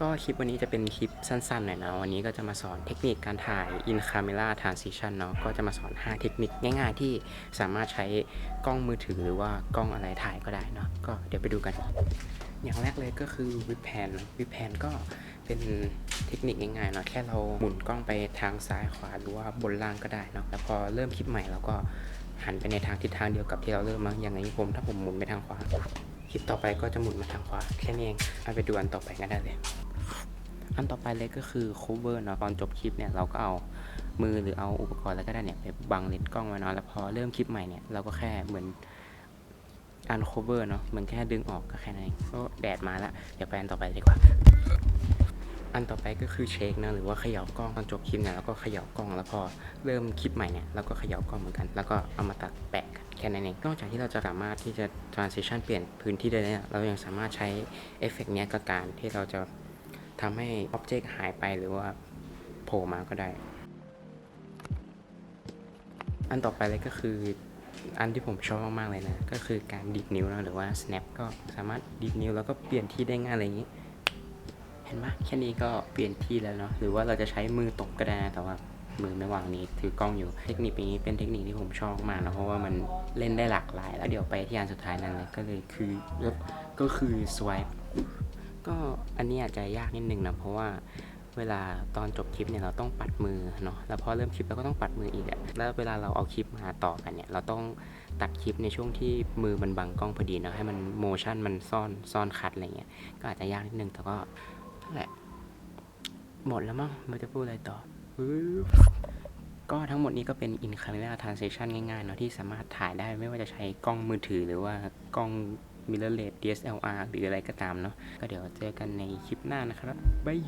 ก็คลิปวันนี้จะเป็นคลิปสั้นๆหน่อยนะ วันนี้ก็จะมาสอนเทคนิคการถ่าย in camera transition เนาะก็จะมาสอน 5 เทคนิคง่ายๆ ที่สามารถใช้กล้องมือถือหรือว่ากล้องอะไรถ่ายก็ได้เนาะก็เดี๋ยวไปดูกัน อย่างแรกเลยก็คือวิ p แพนวิ p แพนก็เป็นเทคนิคง่ายๆเนาะแค่เราหมุนกล้องไปทางซ้ายขวาหรือว่าบนล่างก็ได้เนาะแล้วพอเริ่มคลิปใหม่เราก็หันไปในทางทิศทางเดียวกับที่เราเริ่มมาอย่างนี้ผมถ้าผมหมุนไปทางขวาคลิปต่อไปก็จะหมุนมาทางขวาแค่นี้เองเอาไปดูอันต่อไปกันได้เลย อันต่อไปเลยก็คือ cover เนาะตอนจบคลิปเนี่ยเราก็เอามือหรือเอาอุปกรณ์อะไรก็ได้เนี่ยไปบังเลนส์กล้องไว้เนาะแล้วพอเริ่มคลิปใหม่เนี่ยเราก็แค่เหมือนอัน cover เนาะเหมือนแค่ดึงออกก็แค่นั้นเองก็แดดมาละเดี๋ยวไปอันต่อไปเลยดีกว่า อันต่อไปก็คือเช็คนะหรือว่าเขย่ากล้องตอนจบคลิปเนี่ยแล้วก็เขย่ากล้องแล้วพอเริ่มคลิปใหม่เนี่ยเราก็เขย่ากล้องเหมือนกัน แล้วก็เอามาตัดแปะกันแค่นั้นเองนอกจากที่เราจะสามารถที่จะ transition เปลี่ยนพื้นที่ได้เนี่ยเรายังสามารถใช้เอฟเฟกต์เนี้ยกับการที่เราจะ ทำให้อ็อบเจกต์หายไปหรือว่าโผล่มาก็ได้ อันต่อไปเลยก็คืออันที่ผมชอบมากๆเลยนะ ก็คือการดีดนิ้วนะหรือว่า snap ก็สามารถดีดนิ้วแล้วก็เปลี่ยนที่ได้ง่ายอะไรอย่างนี้ เห็นไหมแค่นี้ก็เปลี่ยนที่แล้วเนาะหรือว่าเราจะใช้มือตบก็ได้นะแต่ว่ามือไม่วางนี้ถือกล้องอยู่เทคนิคนี้เป็นเทคนิคที่ผมชอบมากนะเพราะว่ามันเล่นได้หลากหลาย แล้วเดี๋ยวไปที่อันสุดท้ายนั่นเลยก็เลยคือก็คือ swipe ก็อันนี้อาจจะยากนิดนึงนะ เพราะว่าเวลาตอนจบคลิปเนี่ยเราต้องปัดมือเนาะ แล้วพอเริ่มคลิปเราก็ต้องปัดมืออีกอะแล้วเวลาเราเอาคลิปมาต่อกันเนี่ย เราต้องตัดคลิปในช่วงที่มือมันบังกล้องพอดีเนาะให้มันโมชั่นมันซ่อนซ่อนคัดอะไรเงี้ย ก็อาจจะยากนิดนึง แต่ก็นั่นแหละ หมดแล้วมั้งไม่จะพูดอะไรต่อ ก็ทั้งหมดนี้ก็เป็น in camera transition ง่ายๆเนาะที่สามารถถ่ายได้ไม่ว่าจะใช้กล้องมือถือหรือว่ากล้อง mirrorless DSLR หรืออะไรก็ตามเนาะก็เดี๋ยวเจอกันในคลิปหน้านะครับบ๊าย